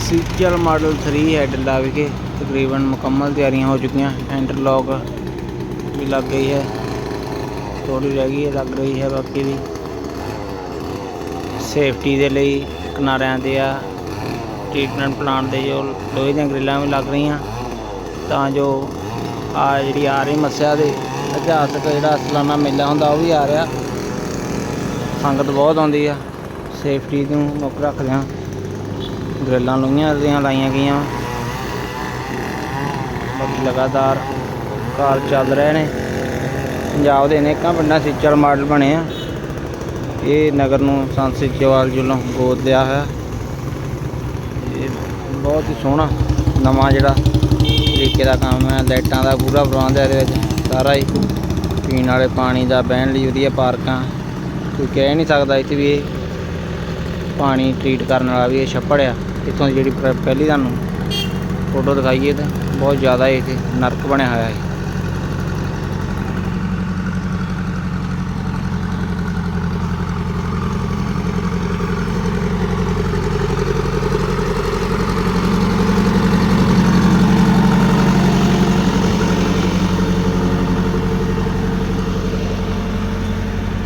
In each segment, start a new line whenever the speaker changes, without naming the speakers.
ਸੀਚਲ model 3 ਹੈ ਡੱਲਾ ਵਿਖੇ ਤਕਰੀਬਨ ਮੁਕੰਮਲ ਤਿਆਰੀਆਂ ਹੋ ਚੁੱਕੀਆਂ। ਇੰਟਰਲੌਕ ਵੀ ਲੱਗ ਗਈ ਹੈ। ਥੋੜੀ ਰਹਿ ਗਈ ਹੈ, ਲੱਗ ਰਹੀ ਹੈ ਬਾਕੀ ਵੀ। ਸੇਫਟੀ ਦੇ ਲਈ ਕਿਨਾਰਿਆਂ ਤੇ ਆ। ਟ੍ਰੀਟਮੈਂਟ ਪਲਾਂਟ ਦੇ ਜੋ ਲੋਹੇ ਦੀਆਂ ਗ੍ਰਿਲਾਂ ਵੀ ਲੱਗ ਰਹੀਆਂ। ਤਾਂ ਜੋ ਆ ਜਿਹੜੀ ਆ ਰਹੀ ਮੱਸਿਆ ਦੇ ਇਤਿਹਾਸਕ ਜਿਹੜਾ ਸਾਲਾਨਾ ਮੇਲਾ ਹੁੰਦਾ, ਉਹ ਵੀ ਆ ਰਿਹਾ। ਸੰਗਤ ਬਹੁਤ ਆਉਂਦੀ ਆ। ਸੇਫਟੀ ਨੂੰ ਮੁੱਖ ਰੱਖਦੇ ਹਾਂ। ਗ੍ਰਿਲਾਂ ਲੂਈਆਂ ਦੀਆਂ ਲਾਈਆਂ ਗਈਆਂ। ਬਾਕੀ ਲਗਾਤਾਰ ਕਾਰਜ ਚੱਲ ਰਹੇ ਨੇ। ਪੰਜਾਬ ਦੇ ਅਨੇਕਾਂ ਪਿੰਡਾਂ ਸੀਚਲ ਮਾਡਲ ਬਣੇ ਆ। ਇਹ ਨਗਰ ਨੂੰ ਸੰਤ ਸਿੱਚੇਵਾਲ ਵੱਲੋਂ ਗੋਦ ਲਿਆ ਹੋਇਆ। ਇਹ ਬਹੁਤ ਹੀ ਸੋਹਣਾ ਨਵਾਂ ਜਿਹੜਾ ਤਰੀਕੇ ਦਾ ਕੰਮ ਹੈ। ਲਾਈਟਾਂ ਦਾ ਪੂਰਾ ਪ੍ਰਬੰਧ ਹੈ ਇਹਦੇ ਵਿੱਚ। ਸਾਰਾ ਹੀ ਪੀਣ ਵਾਲੇ ਪਾਣੀ ਦਾ ਬਹਿਣ ਲਈ ਵਧੀਆ ਪਾਰਕਾਂ। ਕੋਈ ਕਹਿ ਨਹੀਂ ਸਕਦਾ ਇੱਥੇ ਵੀ ਇਹ ਪਾਣੀ ਟ੍ਰੀਟ ਕਰਨ ਵਾਲਾ ਵੀ ਇਹ ਛੱਪੜ ਆ। ਇੱਥੋਂ ਦੀ ਜਿਹੜੀ ਪ- ਪਹਿਲੀ ਤੁਹਾਨੂੰ ਫੋਟੋ ਦਿਖਾਈਏ ਤਾਂ ਬਹੁਤ ਜ਼ਿਆਦਾ ਇੱਥੇ ਨਰਕ ਬਣਿਆ ਹੋਇਆ ਹੈ।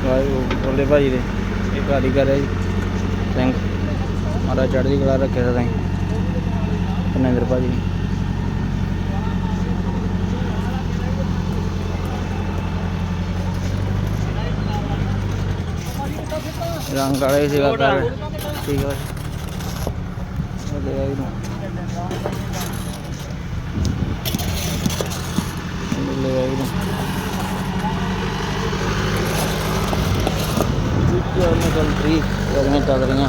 ਵਾਹਿਗੁਰੂ, ਬੋਲੇ ਭਾਜੀ ਦੇ, ਇਹ ਕਾਰੀਗਰ ਹੈ ਜੀ। ਸਿੰਘ ਮਾਰਾ ਚੜ੍ਹਦੀ ਕਲਾ ਰੱਖਿਆ ਸਦਾ ਪਨੇਂਦਰ ਭਾਜੀ ਨੇ। ਰੰਗ ਵਾਲੇ ਸੇਵਾ ਕਰ ਰਹੇ। ਠੀਕ ਹੈ ਬੋਲੇ ਵਾਹਿਗੁਰੂ ਬੋਲੇ ਵਾਹਿਗੁਰੂ ਸਿੱਕਿਆ ਨਗਲ ਟਰੀ ਰਗਨੇ ਚੱਲ ਰਹੀਆਂ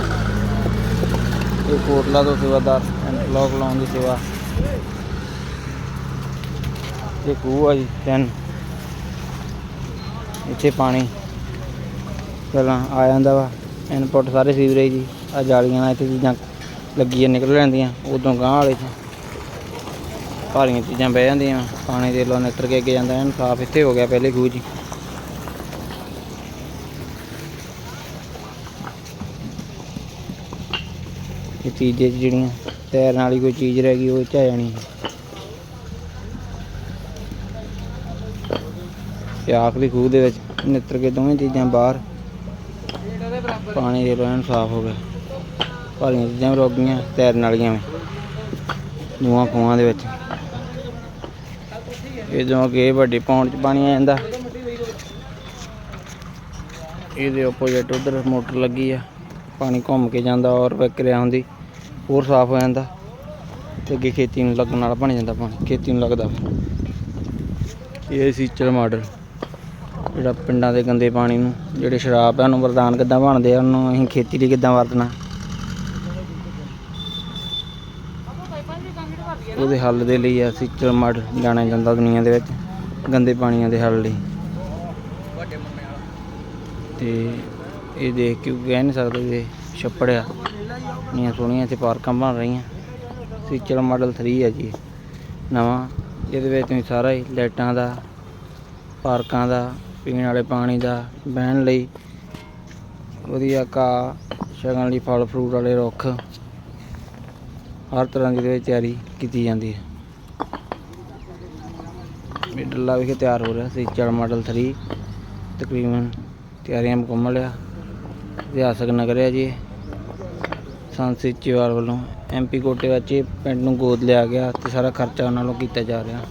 ਇਹ ਕੋਟਲਾ ਤੋਂ ਸੇਵਾਦਾਰ ਇੰਟਰਲੌਕ ਲਾਉਣ ਦੀ ਸੇਵਾ। ਇਹ ਖੂਹ ਆ ਜੀ, ਤਿੰਨ। ਇੱਥੇ ਪਾਣੀ। ਪਹਿਲਾਂ ਆ ਜਾਂਦਾ ਵਾ ਇਨਪੁੱਟ ਸਾਰੇ ਸੀਵਰੇਜ ਜੀ ਆ ਜਾਲੀਆਂ ਨਾਲ ਇੱਥੇ ਚੀਜ਼ਾਂ ਲੱਗੀਆਂ, ਨਿਕਲ ਜਾਂਦੀਆਂ, ਉਦੋਂ ਗਾਂਹ ਵਾਲੇ 'ਚ ਭਾਰੀਆਂ ਚੀਜ਼ਾਂ ਬਹਿ ਜਾਂਦੀਆਂ ਵਾਂ। ਪਾਣੀ ਦੇ ਲੋ ਨਿਕਲ ਕੇ ਅੱਗੇ ਜਾਂਦਾ, ਐਨ ਸਾਫ਼ ਇੱਥੇ ਹੋ ਗਿਆ ਪਹਿਲੇ ਖੂਹ ਜੀ ਇਹ ਤੀਜੇ 'ਚ ਜਿਹੜੀਆਂ ਤੈਰਨ ਵਾਲੀ ਕੋਈ ਚੀਜ਼ ਰਹਿ ਗਈ, ਉਹ 'ਚ ਆ ਜਾਣੀ ਤੇ ਆਖਰੀ ਖੂਹ ਦੇ ਵਿੱਚ ਨਿੱਤਰ ਕੇ ਦੋਵੇਂ ਚੀਜ਼ਾਂ ਬਾਹਰ। ਪਾਣੀ ਦੇ ਲੋਨ ਸਾਫ਼ ਹੋ ਗਿਆ ਭਾਰੀਆਂ ਚੀਜ਼ਾਂ ਵੀ ਰੁਕ ਗਈਆਂ, ਤੈਰਨ ਵਾਲੀਆਂ ਵੀ। ਦੋਵਾਂ ਖੂਹਾਂ ਦੇ ਵਿੱਚ। ਇਹ ਜੋ ਕਿ ਇਹ ਪੌਂਡ 'ਚ ਪਾਣੀ ਆ ਜਾਂਦਾ, ਇਹਦੇ ਆਪੋਜ਼ਿਟ ਉਧਰ ਮੋਟਰ ਲੱਗੀ ਆ। ਪਾਣੀ ਘੁੰਮ ਕੇ ਜਾਂਦਾ ਔਰ ਪ੍ਰਕਿਰਿਆ ਹੁੰਦੀ, ਹੋਰ ਸਾਫ਼ ਹੋ ਜਾਂਦਾ। ਤੇ ਅੱਗੇ ਖੇਤੀ ਨੂੰ ਲੱਗਣ ਨਾਲ ਬਣ ਜਾਂਦਾ ਪਾਣੀ, ਖੇਤੀ ਨੂੰ ਲੱਗਦਾ। ਇਹ ਸੀਚਲ ਮਾਡਲ, ਜਿਹੜਾ ਪਿੰਡਾਂ ਦੇ ਗੰਦੇ ਪਾਣੀ ਨੂੰ, ਜਿਹੜੇ ਸ਼ਰਾਬ ਆ ਉਹਨੂੰ ਵਰਦਾਨ ਕਿੱਦਾਂ ਬਣਦੇ ਆ, ਉਹਨੂੰ ਅਸੀਂ ਖੇਤੀ ਲਈ ਕਿੱਦਾਂ ਵਰਤਣਾ। ਉਹਦੇ ਹੱਲ ਦੇ ਲਈ ਆ ਸੀਚਲ ਮਾਡਲ, ਜਾਣਿਆ ਜਾਂਦਾ ਦੁਨੀਆ ਦੇ ਵਿੱਚ, ਗੰਦੇ ਪਾਣੀਆਂ ਦੇ ਹੱਲ ਲਈ। ਤੇ ਇਹ ਦੇਖ ਕੇ ਕਹਿ ਨਹੀਂ ਸਕਦੇ ਵੀ ਛੱਪੜ ਆ। ਇੰਨੀਆਂ ਸੋਹਣੀਆਂ ਇੱਥੇ ਪਾਰਕਾਂ ਬਣ ਰਹੀਆਂ। ਸੀਚਲ ਮਾਡਲ 3 ਆ ਜੀ ਨਵਾਂ। ਇਹਦੇ ਵਿੱਚ ਤੁਸੀਂ ਸਾਰਾ ਹੀ ਲਾਈਟਾਂ ਦਾ, ਪਾਰਕਾਂ ਦਾ, ਪੀਣ ਵਾਲੇ ਪਾਣੀ ਦਾ, ਬਹਿਣ ਲਈ। ਵਧੀਆ ਘਾਹ ਛਕਣ ਲਈ ਫਲ ਫਰੂਟ ਵਾਲੇ ਰੁੱਖ। ਹਰ ਤਰ੍ਹਾਂ ਦੀ ਇਹਦੇ ਵਿੱਚ ਤਿਆਰੀ ਕੀਤੀ ਜਾਂਦੀ ਹੈ। ਇਹ ਡੱਲਾ ਵਿਖੇ ਤਿਆਰ ਹੋ ਰਿਹਾ ਸੀ ਸੀਚਲ ਮਾਡਲ 3 ਤਕਰੀਬਨ ਤਿਆਰੀਆਂ ਮੁਕੰਮਲ ਆ। ਇਤਿਹਾਸਕ ਨਗਰ ਹੈ ਜੀ ਇਹ। ਸੰਤ ਸੀਚੇਵਾਲ ਵੱਲੋਂ ਐਮਪੀ ਕੋਟੇ ਵਿੱਚ ਪਿੰਡ ਨੂੰ ਗੋਦ ਲਿਆ ਗਿਆ ਤੇ ਸਾਰਾ ਖਰਚਾ ਉਹਨਾਂ ਨੂੰ ਕੀਤਾ ਜਾ ਰਿਹਾ